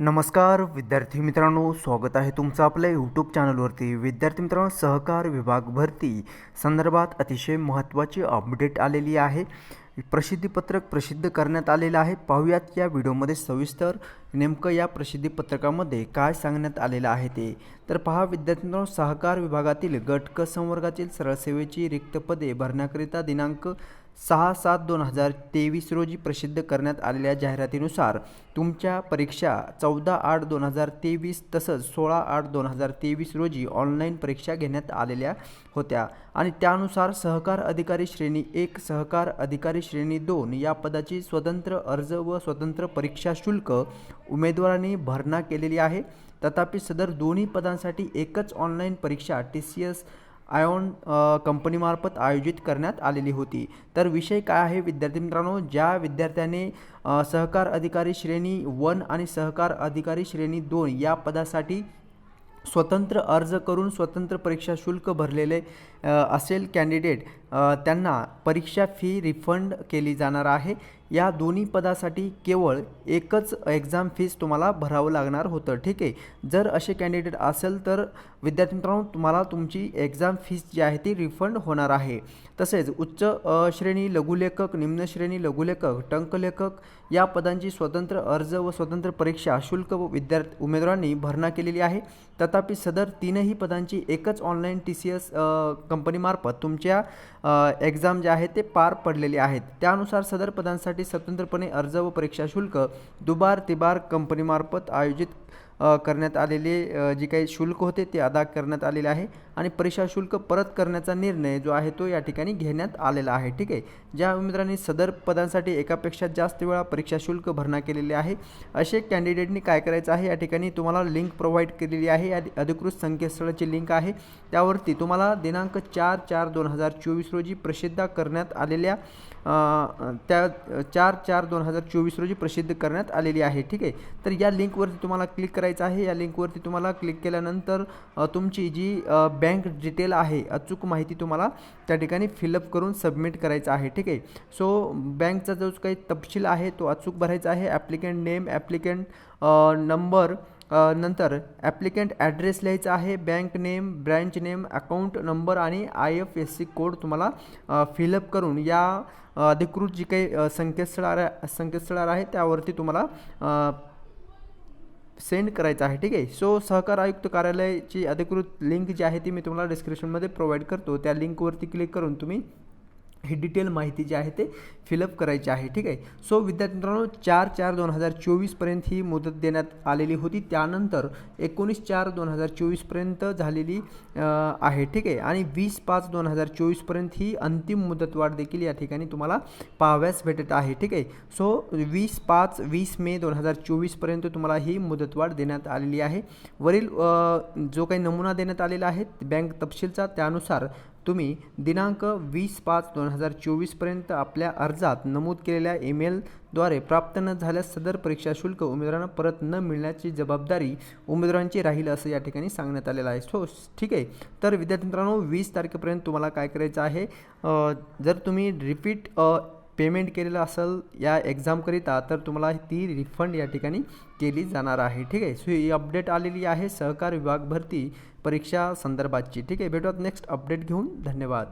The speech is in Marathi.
नमस्कार विद्यार्थी मित्रांनो स्वागत आहे तुमचं आपल्या यूट्यूब चॅनलवरती विद्यार्थी मित्रांनो सहकार विभाग भरती संदर्भात अतिशय महत्त्वाची अपडेट आलेली आहे. प्रसिद्धीपत्रक प्रसिद्ध करण्यात आलेलं आहे. पाहूयात या व्हिडिओमध्ये सविस्तर नेमकं या प्रसिद्धीपत्रकामध्ये काय सांगण्यात आलेलं आहे ते. तर पहा विद्यार्थ्यांनो सहकार विभागातील गट क संवर्गातील सरळ सेवेची रिक्त पदे भरण्याकरिता दिनांक सहा सात दोन हजार तेवीस रोजी प्रसिद्ध करण्यात आलेल्या जाहिरातीनुसार तुमच्या परीक्षा चौदा आठ दोन हजार तेवीस तसंच सोळा आठ दोन हजार तेवीस रोजी ऑनलाईन परीक्षा घेण्यात आलेल्या होत्या. आणि त्यानुसार सहकार अधिकारी श्रेणी एक सहकार अधिकारी श्रेणी दोन या पदाची स्वतंत्र अर्ज व स्वतंत्र परीक्षा शुल्क उमेदवारांनी भरणा केलेली आहे. तथापि सदर दोन्ही पदांसाठी एकच ऑनलाईन परीक्षा टी सी एस आयॉन कंपनीमार्फत आयोजित करण्यात आलेली होती. तर विषय काय आहे? विद्यार्थी मित्रांनो ज्या विद्यार्थ्याने सहकार अधिकारी श्रेणी वन आणि सहकार अधिकारी श्रेणी दोन या पदासाठी स्वतंत्र अर्ज करून स्वतंत्र परीक्षा शुल्क भरलेले असेल कॅन्डिडेट त्यांना परीक्षा फी रिफंड केली जाणार आहे. या दोन्ही पदासाठी केवळ एकच एक्झाम फीस तुम्हाला भरावं लागणार होतं. ठीक आहे? जर असे कॅन्डिडेट असेल तर विद्यार्थी मित्रांनो तुम्हाला तुमची एक्झाम फीस जी आहे ती रिफंड होणार आहे. तसेच उच्च श्रेणी लघुलेखक निम्न श्रेणी लघुलेखक टंकलेखक या पदांची स्वतंत्र अर्ज व स्वतंत्र परीक्षा शुल्क व विद्यार्थी उमेदवारांनी भरणा केलेली आहे. तथापि सदर तीनही पदांची एकच ऑनलाईन टी सी एस कंपनीमार्फत तुमच्या एक्झाम जे आहे ते पार पडलेले आहेत. त्यानुसार सदर पदांसाठी स्वतंत्रपणे अर्ज व परीक्षा शुल्क दुबार तिबार कंपनीमार्फत आयोजित करण्यात आलेले जे काही शुल्क होते ते अदा करण्यात आलेले आहे आणि परीक्षा शुल्क परत करण्याचा निर्णय जो आहे तो या ठिकाणी घेण्यात आलेला आहे. ठीक आहे? ज्या उमेदवारांनी सदर पदांसाठी एकापेक्षा जास्त वेळा परीक्षा शुल्क भरणा केलेले आहे असे कॅन्डिडेटनी काय करायचं आहे? या ठिकाणी तुम्हाला लिंक प्रोव्हाइड केलेली आहे. या अधिकृत संकेतस्थळाची लिंक आहे. त्यावरती तुम्हाला दिनांक चार चार दोन हजार चोवीस रोजी प्रसिद्ध करण्यात आलेल्या त्या चार चार दोन हजार चोवीस रोजी प्रसिद्ध करण्यात आलेली आहे. ठीक आहे? तर या लिंकवरती तुम्हाला क्लिक करायचं आहे. या लिंकवरती तुम्हाला क्लिक केल्यानंतर तुमची जी बँक डिटेल आहे अचूक माहिती तुम्हाला त्या ठिकाणी फिलअप करून सबमिट करायचं आहे. ठीक आहे? सो बँकचा जो काही तपशील आहे तो अचूक भरायचा आहे. ॲप्लिकेंट नेम ॲप्लिकेंट नंबर नंतर ॲप्लिकंट ॲड्रेस लिहायचा आहे bank name branch name account number आणि I F S C code तुम्हाला फिलअप करून या अधिकृत जी काही संकेतस्थळ संकेतस्थळावर आहे त्यावरती तुम्हाला सेंड करायचं आहे ठीक आहे? सो सहकार आयुक्त कार्यालयाची अधिकृत लिंक जी आहे ती मी तुम्हाला डिस्क्रिप्शनमध्ये प्रोव्हाइड करतो. त्या लिंकवरती क्लिक करून तुम्ही ही डिटेल माहिती जी आहे ते फिलअप करायची आहे ठीक आहे? सो विद्यार्थी मित्रांनो चार चार दोन हजार चोवीसपर्यंत ही मुदत देण्यात आलेली होती. त्यानंतर एकोणीस चार दोन हजार चोवीसपर्यंत झालेली आहे ठीक आहे? आणि वीस पाच दोन हजार चोवीसपर्यंत ही अंतिम मुदतवाढ देखील या ठिकाणी तुम्हाला पाहाव्यास भेटत आहे ठीक आहे? सो वीस पाच वीस मे दोन हजार चोवीसपर्यंत तुम्हाला ही मुदतवाढ देण्यात आलेली आहे. वरील जो काही नमुना देण्यात आलेला आहे बँक तपशीलचा त्यानुसार तुम्ही दिनांक वीस पाच दोन हजार चोवीसपर्यंत आपल्या अर्जात नमूद केलेल्या ईमेलद्वारे प्राप्त न झाल्यास सदर परीक्षा शुल्क उमेदवारांना परत न मिळण्याची जबाबदारी उमेदवारांची राहील असं या ठिकाणी सांगण्यात आलेलं आहे. सो ठीक आहे. तर विद्यार्थी मित्रांनो वीस तारखेपर्यंत तुम्हाला काय करायचं आहे? जर तुम्ही रिपीट पेमेंट केलेलं असेल या एक्झामकरिता तर तुम्हाला ती रिफंड या ठिकाणी केली जाणार आहे. ठीक आहे? सो ही अपडेट आलेली आहे सहकार विभाग भरती परीक्षा संदर्भातची. ठीक आहे? भेटूयात नेक्स्ट अपडेट घेऊन. धन्यवाद.